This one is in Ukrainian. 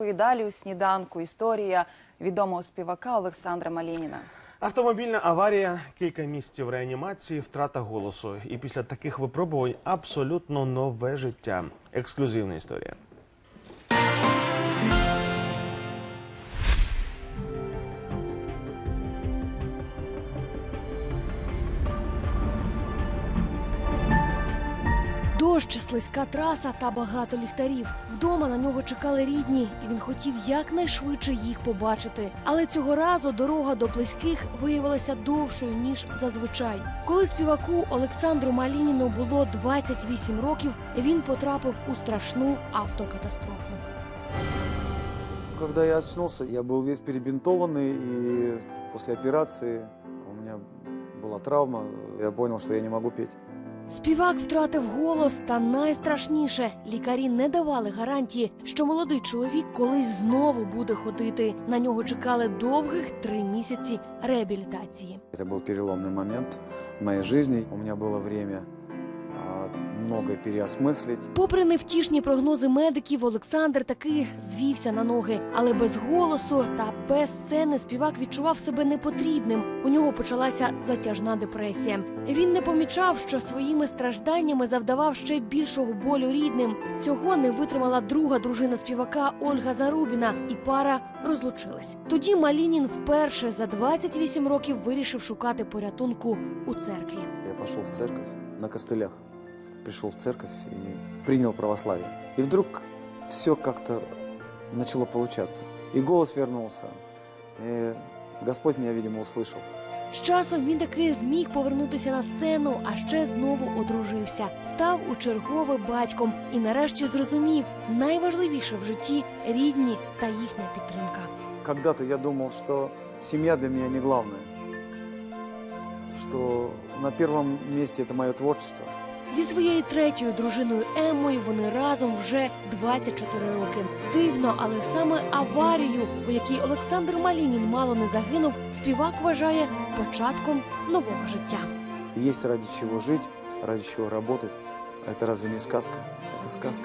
І далі у сніданку історія відомого співака Олександра Малініна. Автомобільна аварія, кілька місяців реанімації, втрата голосу. І після таких випробувань абсолютно нове життя. Ексклюзивна історія. Дощ, слизька траса та багато ліхтарів. Вдома на нього чекали рідні, і він хотів якнайшвидше їх побачити. Але цього разу дорога до близьких виявилася довшою ніж зазвичай. Коли співаку Олександру Малініну було 28 років, він потрапив у страшну автокатастрофу. Когда я очнулся, я был весь перебинтованный, и после операции у меня была травма. Я понял, что я не могу петь. Співак втратив голос, та найстрашніше лікарі не давали гарантії, що молодий чоловік колись знову буде ходити. На нього чекали довгих три місяці реабілітації. Это был переломный момент в моей жизни. У меня было время а, многое переосмыслить. Попри невтішні прогнози медиків, Олександр таки звівся на ноги, але без голосу та без сцени співак відчував себе непотрібним. У нього почалася затяжна депресія. Він не помічав, що своїми стражданнями завдавав ще більшого болю рідним. Цього не витримала друга дружина співака Ольга Зарубіна, і пара розлучилась. Тоді Малінін вперше за 28 років вирішив шукати порятунку у церкві. Я пошел в церковь на костылях. Пришел в церковь и принял православие. И вдруг все как-то начало получаться. И голос вернулся. И Господь меня, видимо, услышал. З часом він таки зміг повернутися на сцену, а ще знову одружився, став у чергове батьком і нарешті зрозумів найважливіше в житті рідні та їхня підтримка. Когда-то я думал, что семья для меня не главное. Что на первом месте это мое творчество. Зі своєю третьою дружиною Еммою вони разом вже 24 роки. Дивно, але саме аварію, у якій Олександр Малінін мало не загинув, співак вважає початком нового життя. Є раді чого жити, раді чого працювати. Это разве не сказка? Це сказка.